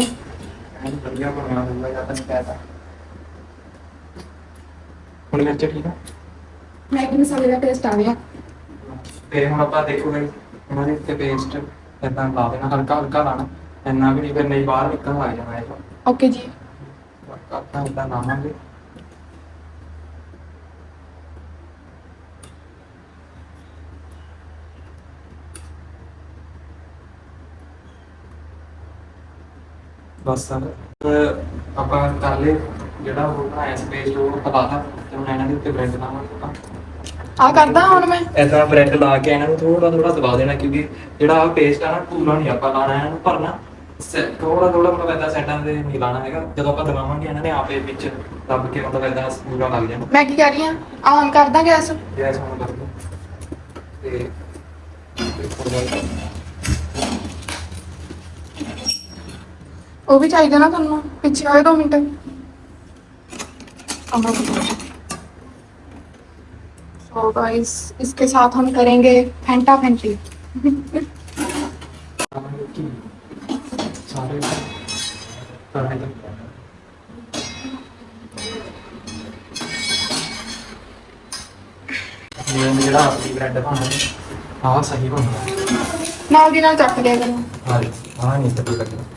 ਐਨ ਵਧੀਆ ਬਣਿਆ ਹੋਊਗਾ ਜਾਂ ਤਾਂ ਨਹੀਂ ਕਹਿਦਾ ਹੁਣ ਮਿਰਚ ਠੀਕ ਆ? ਮੈਗੀ ਮਸਾਲੇ ਦਾ ਟੇਸਟ ਆ ਗਿਆ। ਤੇ ਹੁਣ ਆਪਾਂ ਦੇਖੋਗੇ ਉਹਨਾਂ ਦੇ ਉੱਤੇ ਪੇਸਟ ਇਦਾਂ ਲਾ ਦੇਣਾ ਹਲਕਾ ਹਲਕਾ ਲਾਣਾ। ਇੰਨਾ ਵੀ ਨਹੀਂ ਫਿਰ ਨਹੀਂ ਬਾਹਰ ਨਿਕਲਣ ਲੱਗ ਜਾਣਾ ਇਹਦਾ ਓਕੇ ਜੀ। ਆਪਾਂ ਇਦਾਂ ਲਾਵਾਂਗੇ। ਬਸ ਅਹ ਆਪਾਂ ਕਰ ਲਏ ਜਿਹੜਾ ਉਹ ਬਣਾਇਆ ਸੀ ਪੇਸਟ ਉਹ ਪਤਾ ਲਾ ਤੇ ਹੁਣ ਇਹਨਾਂ ਦੇ ਉੱਤੇ ਬ੍ਰੈਡ ਲਾਵਾਂਗੇ ਆਪਾਂ। ਆ ਕਰਦਾ ਹੁਣ ਮੈਂ? ਐਦਾਂ ਬ੍ਰੈਡ ਲਾ ਕੇ ਇਹਨਾਂ ਨੂੰ ਥੋੜਾ ਥੋੜਾ ਦਬਾ ਦੇਣਾ ਕਿਉਂਕਿ ਜਿਹੜਾ ਆ ਪੇਸਟ ਆ ਨਾ ਪੂਰਾ ਨਹੀਂ ਆਪਾਂ ਲਾਣਾ ਇਹਨਾਂ ਨੂੰ ਭਰਨਾ। ਥੋੜਾ ਥੋੜਾ ਮਤਲਬ ਐਦਾਂ ਸੈਟਾਂ ਦੇ ਨਹੀਂ ਲਾਣਾ ਹੈਗਾ। ਜਦੋਂ ਆਪਾਂ ਦਬਾਵਾਂਗੇ ਇਹਨਾਂ ਨੇ ਆਪੇ ਵਿੱਚ ਦੱਬ ਕੇ ਮਤਲਬ ਐਦਾਂ ਪੂਰਾ ਲੱਗ ਜਾਣਾ ਮੈਂ ਕੀ ਕਰ ਰਹੀ ਹਾਂ? ਆਨ ਕਰਦਾ ਗੈਸ? ਗੈਸ ਆਨ ਕਰ ਲਓ ਤੇ ਉੱਪਰ ਵੱਲ वो भी चाहिए ना तुमने पीछे आए दो मिनट सो गाइस इसके साथ हम करेंगे फैंटा फैंटी ਸਾਰੇ ਕਰਾਂਗੇ ਇਹ ਜਿਹੜਾ ਆਪਣੀ ਬ੍ਰੈਡ ਬਣਾਉਣਾ ਆਹ ਸਹੀ ਬਣਦਾ नाल दी नाल चक लिया करो ਹਾਂ ਹਾਂ ਨਹੀਂ ਤਾਂ ਲੱਗਦਾ ਠੀਕ ਹੈ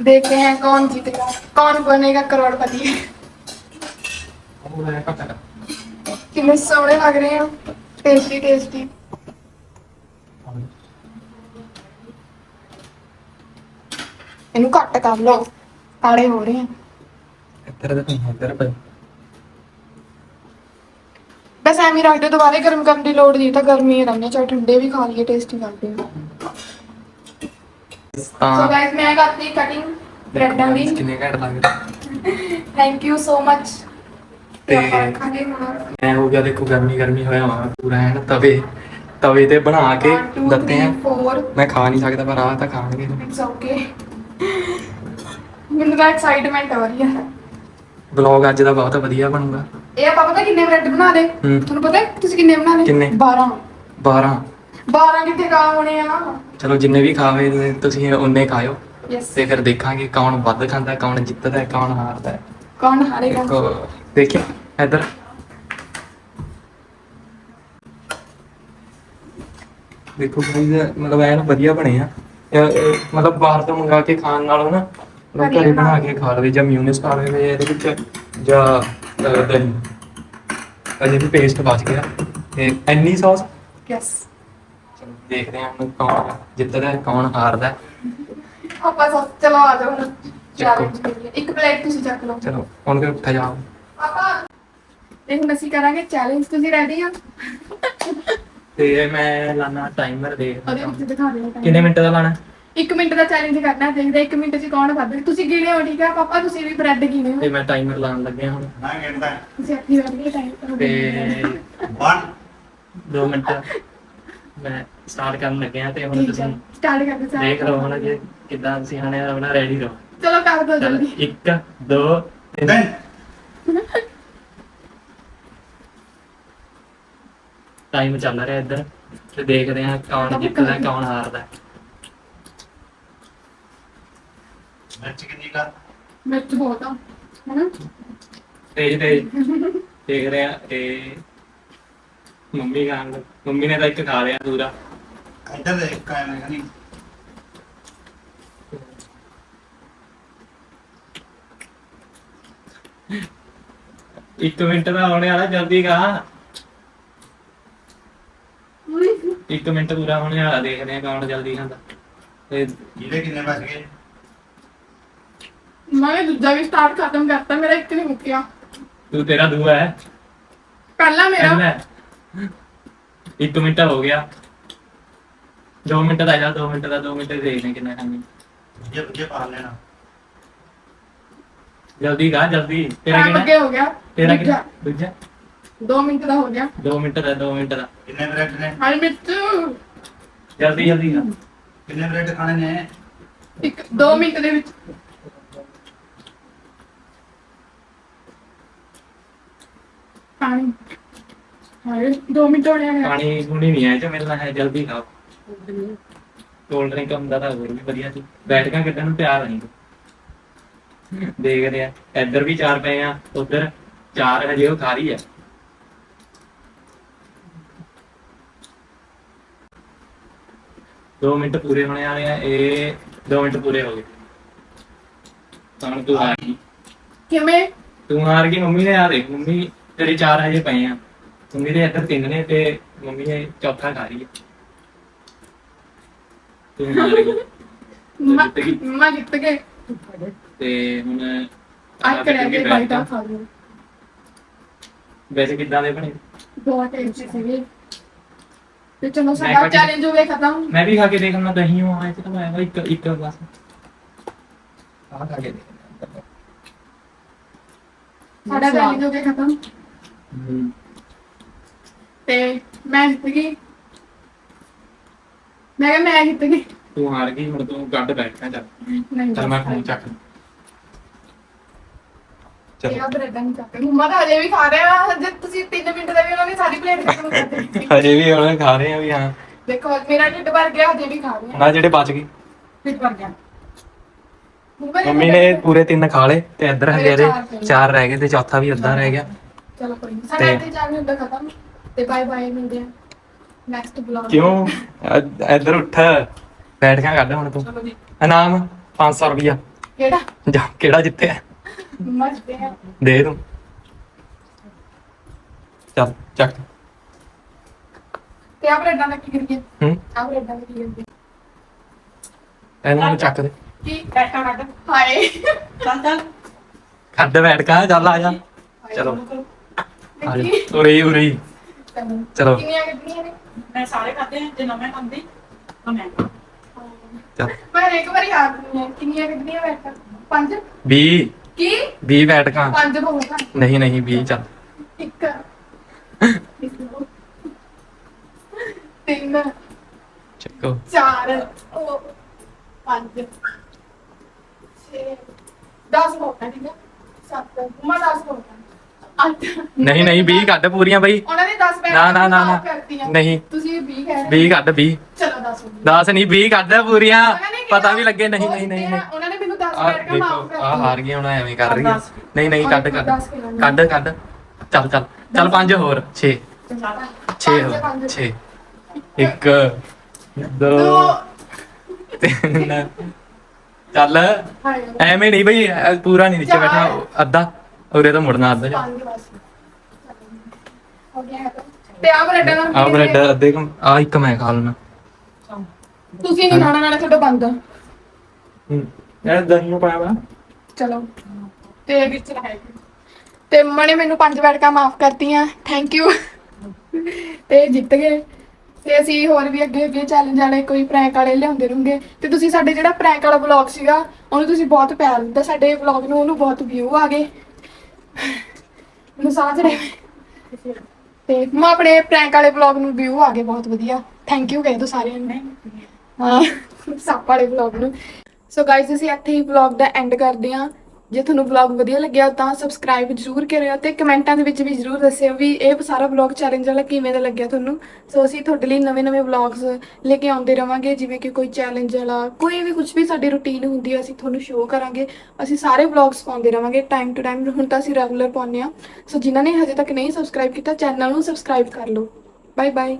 देखते हैं कौन जीतेगा कौन बनेगा करोड़पति ਉਹ ਲੈ ਘੱਟ कितने सोने लग रहे हैं टेस्टी टेस्टी ਇਹਨੂੰ ਘੱਟ ਕਰ ਲਓ ਕਾਲੇ ਹੋ ਰਹੇ ਆ ਇੱਧਰ ਦੇ ਨਹੀਂ ਇੱਧਰ ਪਏ ਬਸ ਐਵੇਂ ਹੀ ਰੱਖ ਦਿਓ ਦੁਬਾਰੇ ਗਰਮ ਕਰਨ ਦੀ ਲੋੜ ਨਹੀਂ ਤਾਂ ਗਰਮੀ ਹੀ ਰਹਿੰਦੇ ਚਾਹੇ ਠੰਡੇ ਵੀ ਖਾ ਲਈਏ ਟੇਸਟੀ ਲੱਗਦੇ ਆ ਸੋ ਤਾਂ ਗਾਇਸ ਮੈਂ ਕਰਤੀ ਕਟਿੰਗ ਬ੍ਰੈਡਾਂ ਦੀ ਕਿੰਨੇ ਘੰਟੇ ਲੱਗਦੇ ਥੈਂਕ ਯੂ ਸੋ ਮਚ ਤੇ ਖਾਣੇ ਹੁਣ ਮੈਂ ਹੋ ਗਿਆ ਦੇਖੋ ਗਰਮੀ ਗਰਮੀ ਹੋਇਆ ਹੋਇਆ ਪੂਰਾ ਐਨ ਤਵੇ ਤਵੇ ਤੇ ਬਣਾ ਕੇ ਦਿੱਤੇ ਆ। 4 ਮੈਂ ਖਾ ਨਹੀਂ ਸਕਦਾ ਪਰ ਆ ਤਾਂ ਖਾਣਗੇ। ਇਟਸ ਓਕੇ ਮੈਨੂੰ ਤਾਂ ਐਕਸਾਈਟਮੈਂਟ ਹੋ ਰਹੀ ਹੈ ਵਲੌਗ ਅੱਜ ਦਾ ਬਹੁਤ ਵਧੀਆ ਬਣੂਗਾ। ਇਹ ਆਪਾਂ ਪਤਾ ਕਿੰਨੇ ਬ੍ਰੈਡ ਬਣਾ ਲਏ? ਹੂੰ। ਤੁਹਾਨੂੰ ਪਤਾ ਹੈ? ਤੁਸੀਂ ਕਿੰਨੇ ਬਣਾ ਲਏ? ਕਿੰਨੇ? 12 12 12 ਕਿੱਥੇ ਕਾ ਹੋਣੇ ਆ? ਚਲੋ ਜਿੰਨੇ ਵੀ ਖਾਵੇ ਤੁਸੀਂ ਉਨੇ ਖਾਇਓ। ਯੈਸ ਤੇ ਫਿਰ ਦੇਖਾਂਗੇ ਕੌਣ ਵੱਧ ਖਾਂਦਾ ਕੌਣ ਜਿੱਤਦਾ ਹੈ, ਕੌਣ ਹਾਰਦਾ। ਹੈ। ਕੌਣ? ਹਾਰੇਗਾ ਦੇਖੋ ਦੇਖਿਓ ਇੱਧਰ। ਦੇਖੋ ਗਾਇਸ ਮਤਲਬ ਐਨ ਵਧੀਆ ਬਣੇ ਆ। ਮਤਲਬ ਬਾਹਰ ਤੋਂ ਮੰਗਾ ਕੇ ਖਾਣ ਨਾਲੋਂ ਨਾ ਲੋਕ ਘਰੇ ਬਣਾ ਕੇ ਖਾ ਲਵੇ ਜਾਂ ਮਿਊਨਿਸ ਪਾ ਲਵੇ ਇਹਦੇ ਵਿੱਚ ਜਾਂ ਦਹੀਂ। ਅਜੇ ਵੀ ਪੇਸਟ ਬਚ ਗਿਆ। ਤੇ ਐਨੀ ਸੌਸ ਯੈਸ ਦੇਖਦੇ ਹਾਂ ਹੁਣ ਕੌਣ ਜਿੱਤਦਾ ਹੈ, ਕੌਣ ਹਾਰਦਾ ਹੈ। ਆਪਾਂ ਸਭ ਚਲੋ ਆ ਜਾਓ ਹੁਣ ਕਰੀਏ ਇੱਕ ਪਲੇਟ ਤੁਸੀਂ ਚੱਕ ਲਓ। ਚਲੋ ਹੁਣ ਫਿਰ ਉੱਠ ਜਾਓ। ਪਾਪਾ ਤੇ ਹੁਣ ਅਸੀਂ ਕਰਾਂਗੇ ਚੈਲੰਜ ਤੁਸੀਂ ਰੈਡੀ ਆ? ਤੇ ਮੈਂ ਲਾਣਾ ਟਾਈਮਰ ਦੇ ਉਹਦੇ ਵਿੱਚ ਦਿਖਾ ਦਿਓ time। ਕਿੰਨੇ ਮਿੰਟ ਦਾ ਲਾਣਾ? 1 ਮਿੰਟ ਦਾ ਚੈਲੰਜ ਕਰਨਾ ਹੈ, ਦੇਖਦੇ 1 ਮਿੰਟ ਚ ਕੌਣ ਵੱਧ ਤੁਸੀਂ ਗਿਣੇ ਹੋ ਠੀਕ ਹੈ ਪਾਪਾ ਤੁਸੀਂ ਵੀ ਬ੍ਰੈਡ ਗਿਣੇ ਤੇ ਹੋ ਮੈਂ ਟਾਈਮਰ ਲਾਉਣ ਲੱਗਿਆ ਹੁਣ। ਮੈਂ ਕਹਿੰਦਾ ਤੁਸੀਂ ਆਪਣੀ ਵਾਰੀ ਟਾਈਮ ਤੇ 1 2 ਮਿੰਟ। ਮੈਂ ਸਟਾਰਟ ਕਰਨ ਲੱਗਿਆ ਤੇ ਹੁਣ ਠੀਕ ਤੁਸੀਂ ਹੈ ਸਟਾਰਟ ਕਰਦੇ ਸਾਰੇ ਦੇਖ ਲਓ ਹੁਣ ਕਿ ਕਿੱਦਾਂ ਤੁਸੀਂ ਹਾਣੇ ਆਪਣਾ ਰੈਡੀ ਰਹੋ। ਚਲੋ ਕਰ ਦਿਓ ਚੱਲ ਜਲਦੀ। 1 2 3 ਦੈਨ ਟਾਈਮ ਚੱਲ ਰਿਹਾ ਇੱਧਰ ਤੇ ਦੇਖਦੇ ਹਾਂ ਕੌਣ ਜਿੱਤਦਾ ਕੌਣ ਹਾਰਦਾ। ਮਿਰਚ ਕਿੰਨੀ ਕਾ ਮਿਰਚ ਬਹੁਤ ਆ ਹਨਾ? ਤੇਜ ਤੇਜ। ਦੇਖ ਰਹੇ ਆ ਤੇ ਮੰਮੀ ਖਾਣ ਲੱਗ- ਮੰਮੀ ਨੇ ਤਾਂ ਇੱਕ ਖਾ ਲਿਆ ਪੂਰਾ। ਇੱਧਰ ਦੇਖ ਕਾਇਮ ਹੈ ਨਹੀਂ। ਇੱਕ ਮਿੰਟ ਦਾ ਹੋਣੇ ਵਾਲਾ ਜਲਦੀ ਖਾ। ਇੱਕ ਮਿੰਟ ਪੂਰਾ ਹੋਣੇ ਵਾਲਾ ਦੇਖਦੇ ਆ ਕੌਣ ਜਲਦੀ ਖਾਂਦਾ। ਤੇ ਇਹਦੇ ਕਿੰਨੇ ਬਚ ਗਏ? ਮੈਂ ਦੂਜਾ ਵੀ ਸਟਾਰਟ ਖਤਮ ਕਰਤਾ ਮੇਰਾ ਇੱਕ ਨਹੀਂ ਮੁੱਕਿਆ। ਤੂੰ ਤੇਰਾ ਦੂਆ ਹੈ। ਪਹਿਲਾ ਮੇਰਾ। ਪਹਿਲਾ ਇੱਕ ਮਿੰਟ ਹੋ ਗਿਆ। 2 ਮਿੰਟ ਦਾ ਜਾ 2 ਮਿੰਟ ਦਾ 2 ਮਿੰਟ ਦੇ ਦੇਖਦੇ ਕਿੰਨਾ ਖਾਂਗੇ ਜੇ ਬੁੱਝੇ ਪਾ ਲੈਣਾ। ਜਲਦੀ ਗਾ ਜਲਦੀ। ਤੇਰਾ ਟਾਈਮ ਅੱਗੇ ਕਿੰਨਾ ਹੋ ਗਿਆ। ਤੇਰਾ। ਕਿੰਨਾ? ਦੂਜਾ? 2 ਮਿੰਟ ਦਾ ਹੋ ਗਿਆ। 2 ਮਿੰਟ ਦਾ 2 ਮਿੰਟ ਦਾ। ਕਿੰਨੇ ਬ੍ਰੈਡ ਨੇ? ਹਾਈ ਮਿਰਚ ਜਲਦੀ ਜਲਦੀ ਗਾ। ਕਿੰਨੇ ਬ੍ਰੈਡ ਖਾਣੇ ਨੇ? ਇੱਕ 2 ਮਿੰਟ ਦੇ ਵਿੱਚ। ਪਾਣੀ। ਹਾਏ 2 ਮਿੰਟ ਹੋਣੇ ਆ। ਪਾਣੀ ਪੂਣੀ ਨਹੀਂ ਆਇਆ ਚ ਮਿਲਣਾ ਹੈ ਜਲਦੀ ਖਾਓ। ਕੋਲਡ ਡਰਿੰਕ ਹੁੰਦਾ ਤਾਂ ਹੋਰ ਵੀ ਵਧੀਆ ਸੀ। ਬੈਠਕਾਂ ਕੱਢਣ ਨੂੰ ਤਿਆਰ ਨਹੀਂ। ਦੇਖਦੇ ਆ ਇੱਧਰ ਵੀ ਚਾਰ ਪਏ ਆ ਉਧਰ ਚਾਰ ਹਜੇ ਉਹ ਖਾ ਰਹੀ ਹੈ ਦੋ ਮਿੰਟ ਪੂਰੇ ਹੋਣੇ ਵਾਲੇ ਆ ਇਹ 2 ਮਿੰਟ ਪੂਰੇ ਹੋ ਗਏ। ਤੂੰ ਹਾਰ ਗਈ। ਕਿਵੇਂ? ਤੂੰ ਹਾਰ ਗਈ ਮੰਮੀ ਨੇ ਆ ਦੇਖ ਮੰਮੀ ਤੇਰੇ ਚਾਰ ਹਜੇ ਪਏ ਆ। ਮੰਮੀ ਦੇ ਇੱਧਰ ਤਿੰਨ ਨੇ ਤੇ ਮੰਮੀ ਨੇ ਚੌਥਾ ਖਾ ਰਹੀ ਹੈ। ਤੂੰ ਹਾਰ ਗਈ ਮੈਂ ਜਿੱਤ ਗਈ। ਮੈਂ ਜਿੱਤ ਗਏ। ਤੇ ਹੁਣ ਅੱਜ ਕਰਿਆ ਕੇ। ਬਾਈਟਾ ਖਾ ਲਓ। ਵੈਸੇ ਕਿੱਦਾਂ ਦੇ ਬਣੇ? ਬਹੁਤ ਟੇਸਟੀ ਸੀਗੇ। ਤੇ ਚਲੋ ਮੈਂ ਸਾਡਾ ਕੇ- ਚੈਲੰਜ ਹੋ ਗਿਆ ਖਤਮ। ਮੈਂ ਵੀ ਖਾ ਕੇ ਦੇਖਣਾ ਦਹੀਂ ਹੋ ਆਇਆ ਤਾਂ ਮੈਂ ਇੱਕ ਇੱਕ ਬਸ ਆ ਖਾ ਕੇ ਦੇਖ ਸਾਡਾ ਚੈਲੰਜ ਹੋ ਗਿਆ ਖਤਮ। ਤੇ ਮੈਂ ਜਿੱਤ ਗਈ। ਮੈਂ ਕਿਹਾ ਮੈਂ ਜਿੱਤ ਗਈ। ਤੂੰ ਹਾਰ ਗਈ ਹੁਣ ਤੂੰ ਗੱਡ ਬੈਠਾ ਚੱਲ ਨਹੀਂ ਚੱਲ ਮੈਂ ਫੋਨ ਚੱਕ ਚੱਲ। ਇਹ ਬ੍ਰੈਡਾਂ ਨਹੀਂ ਚੱਕ ਮੰਮਾ ਤਾਂ ਹਜੇ ਵੀ ਖਾ ਰਹੇ ਆ। ਜੇ ਤੁਸੀਂ 3 ਮਿੰਟ ਦਾ ਵੀ ਉਹਨਾਂ ਨੇ ਸਾਰੀ ਪਲੇਟ ਖਤਮ ਕਰ ਦਿੱਤੀ। ਹਜੇ ਵੀ ਹੁਣ ਖਾ ਰਹੇ ਆ ਵੀ ਹਾਂ। ਦੇਖੋ ਮੇਰਾ ਢਿੱਡ ਭਰ ਗਿਆ ਹਜੇ ਵੀ ਖਾ ਰਹੇ ਆ। ਨਾ ਜਿਹੜੇ ਬਚ ਗਏ। ਢਿੱਡ ਭਰ ਗਿਆ। ਮੰਮਾ ਨੇ ਪੂਰੇ ਤਿੰਨ ਖਾ ਲਏ ਤੇ ਇੱਧਰ ਹਜੇ ਚਾਰ ਰਹਿ ਗਏ ਤੇ ਚੌਥਾ ਵੀ ਅੱਧਾ ਰਹਿ ਗਿਆ। ਚਲੋ ਕੋਈ ਨਹੀਂ ਸਾਡਾ ਤੇ- ਇੱਥੇ ਚੈਲੰਜ ਹੁੰਦਾ ਖਤਮ। ਤੇ ਬਾਏ ਬਾਏ ਮਿਲਦੇ ਆ। ਨੈਕਸਟ ਬਲੌਗ ਕਿਉਂ? ਇੱਧਰ ਉੱਠ। ਬੈਠ ਕੇ ਕੱਢ ਹੁਣ ਤੂੰ। ਚਲੋ ਜੀ। ਇਨਾਮ 500 ਰੁਪਿਆ ਕਿਹੜਾ? ਜਾ ਕਿਹੜਾ ਜਿੱਤਿਆ? ਮਸਤੇ ਆ। ਦੇ ਤੂੰ। ਚੱਲ ਚੱਕ। ਤੇ ਆ ਬ੍ਰੈਡਾਂ ਦਾ ਕੀ ਕਰੀਏ? ਹੂੰ? ਆ ਬ੍ਰੈਡਾਂ ਦਾ ਕੀ ਕਰੀਏ? ਇਹਨੂੰ ਹੁਣ ਚੱਕ ਦੇ। ਕੀ? ਬੈਠਾ ਕੱਢ। ਹਾਏ। ਚੱਲ ਚੱਲ। ਖੱਡ ਬੈਠ ਕਾ ਚੱਲ ਆ ਜਾ। ਚਲੋ। ਆ ਜਾ। ਉਰੇ ਹੀ, ਉਰੇ ਹੀ। ਚਲੋ ਕਿੰਨੀਆਂ ਕੱਢਣੀਆਂ ਨੇ ਮੈਂ ਸਾਰੇ ਖਾਤੇ ਆ ਜੇ ਨਵੇਂ ਖਾਂਦੀ ਤਾਂ ਮੈਂ ਚੱਲ ਮੈਂ ਇੱਕ ਵਾਰੀ ਆ ਗਈ ਕਿੰਨੀਆਂ ਕੱਢਣੀਆਂ ਬੈਠਾ ਪੰਜ 20 ਕੀ 20 ਬੈਠਕਾਂ ਪੰਜ ਬਹੁਤ ਆ ਨਹੀਂ ਨਹੀਂ 20 ਚੱਲ ਇੱਕ ਇੱਕ, ਦੋ, ਤਿੰਨ ਚੱਕੋ ਚਾਰ ਉਹ, ਪੰਜ ਛੇ 10 ਬਹੁਤ ਆ ਠੀਕ ਹੈ ਸੱਤ ਮਾ 10 ਬਹੁਤ ਆ ਅੱਠ। ਨਹੀਂ ਨਹੀਂ 20 ਕੱਢ ਪੂਰੀਆਂ ਬਈ। ਉਹਨਾਂ ਨੇ 10 ਬੈਠ ਨਾ, ਨਾ, ਨਾ, ਨਾ। ਨਹੀਂ। ਤੁਸੀਂ 20 ਕਹਿ ਰਹੇ 20 ਕੱਢ 20 ਚਲੋ 10 ਹੋ ਗਈ। 10 ਨਹੀਂ 20 ਕੱਢ ਪੂਰੀਆਂ। ਪਤਾ ਵੀ ਲੱਗੇ ਨਹੀਂ ਨਹੀਂ ਨਹੀਂ ਉਹਨਾਂ ਨੇ ਮੈਨੂੰ 10 ਆ ਬੈਠ ਕੇ ਮਾਫ ਕਰ ਆ ਹਾਰ ਗਈ ਹੁਣ ਐਵੇਂ ਕਰ ਰਹੀ। ਨਹੀਂ ਨਹੀਂ ਕੱਢ ਕੱਢ। ਕੱਢ ਕੱਢ। ਚੱਲ ਚੱਲ। ਚੱਲ ਪੰਜ ਹੋਰ 6 ਚੱਲ 6 ਪੰਜ, ਪੰਜ। 6 ਇੱਕ ਦੋ ਤਿੰਨ। ਚੱਲ। ਐਵੇਂ ਨਹੀਂ ਬਈ ਪੂਰਾ ਨਹੀਂ ਨੀਚੇ ਬੈਠਾ ਅੱਧਾ। ਉਰੇ ਤਾਂ ਮੁੜਨਾ ਅੱਧਾ ਜਾ। ਪੰਜ ਬਸ ਹੋ ਗਿਆ ਹੈ ਤਾਂ। ਤੇ ਆ ਬ੍ਰੈਡ ਨਾਲ ਆ ਬ੍ਰੈਡ ਅੱਧੇ ਕੁ- ਆ ਇੱਕ ਮੈਂ ਖਾ ਲੈਣਾ ਤੁਸੀਂ ਨਹੀਂ ਖਾਣਾ ਨਾਲੇ ਤੁਹਾਡਾ ਬੰਦ ਆ। ਇਹ ਦਹੀਂ ਪਾਇਆ ਵਾ ਚਲੋ ਤੇ ਵਿੱਚ ਰਹੇਗੀ ਤੇ ਮੰਮਾ ਨੇ ਮੈਨੂੰ ਪੰਜ ਬੈਠਕਾਂ ਮਾਫ ਕਰਤੀਆਂ ਥੈਂਕ ਯੂ ਤੇ ਜਿੱਤ ਗਏ। ਤੇ ਅਸੀਂ ਹੋਰ ਵੀ ਅੱਗੇ ਅੱਗੇ ਚੈਲੰਜ ਵਾਲੇ ਕੋਈ ਪ੍ਰੈਂਕ ਵਾਲੇ ਲਿਆਉਂਦੇ ਰਹੂੰਗੇ ਤੇ ਤੁਸੀਂ ਸਾਡੇ ਜਿਹੜਾ ਪ੍ਰੈਂਕ ਵਾਲਾ ਵਲੌਗ ਸੀਗਾ ਉਹਨੂੰ ਤੁਸੀਂ ਬਹੁਤ ਪਿਆਰ ਦਿੱਤਾ। ਸਾਡੇ ਵਲੌਗ ਨੂੰ ਉਹਨੂੰ ਬਹੁਤ ਵਿਊ ਆ ਗਏ। ਮੈਨੂੰ ਸਾਹ ਚੜੇ ਤੇ ਮੈਂ ਆਪਣੇ ਪ੍ਰੈਂਕ ਵਾਲੇ ਵਲੌਗ ਨੂੰ ਵਿਊ ਆ ਗਏ ਬਹੁਤ ਵਧੀਆ। ਥੈਂਕ ਯੂ ਕਹਿ ਦੋ ਸਾਰਿਆਂ ਨੂੰ। ਹਾਂ। ਸੱਪ ਵਾਲੇ ਵਲੌਗ ਨੂੰ। ਸੋ ਗਾਇਸ ਅਸੀਂ ਇੱਥੇ ਹੀ ਵਲੌਗ ਦਾ ਐਂਡ ਕਰਦੇ ਹਾਂ। ਜੇ ਤੁਹਾਨੂੰ ਵਲੌਗ ਵਧੀਆ ਲੱਗਿਆ ਤਾਂ ਸਬਸਕ੍ਰਾਈਬ ਜ਼ਰੂਰ ਕਰਿਓ ਤੇ ਕਮੈਂਟਾਂ ਦੇ ਵਿੱਚ ਵੀ ਜ਼ਰੂਰ ਦੱਸਿਓ ਵੀ ਇਹ ਸਾਰਾ ਵਲੌਗ ਚੈਲੰਜ ਵਾਲਾ ਕਿਵੇਂ ਦਾ ਲੱਗਿਆ ਤੁਹਾਨੂੰ। ਸੋ ਅਸੀਂ ਤੁਹਾਡੇ ਲਈ ਨਵੇਂ-ਨਵੇਂ ਵਲੌਗਸ ਲੈ ਕੇ ਆਉਂਦੇ ਰਵਾਂਗੇ, ਜਿਵੇਂ ਕਿ ਕੋਈ ਚੈਲੰਜ ਵਾਲਾ, ਕੋਈ ਵੀ ਕੁਝ ਵੀ ਸਾਡੀ ਰੁਟੀਨ ਹੁੰਦੀ ਹੈ ਅਸੀਂ ਤੁਹਾਨੂੰ ਸ਼ੋਅ ਕਰਾਂਗੇ। ਅਸੀਂ ਸਾਰੇ ਵਲੌਗਸ ਪਾਉਂਦੇ ਰਵਾਂਗੇ ਟਾਈਮ ਟੂ ਟਾਈਮ ਹੁਣ ਤਾਂ ਅਸੀਂ ਰੈਗੂਲਰ ਪਾਉਂਦੇ ਹਾਂ। ਸੋ ਜਿਨ੍ਹਾਂ ਨੇ ਹਜੇ ਤੱਕ ਨਹੀਂ ਸਬਸਕ੍ਰਾਈਬ ਕੀਤਾ ਚੈਨਲ ਨੂੰ ਸਬਸਕ੍ਰਾਈਬ ਕਰ ਲਓ। Bye bye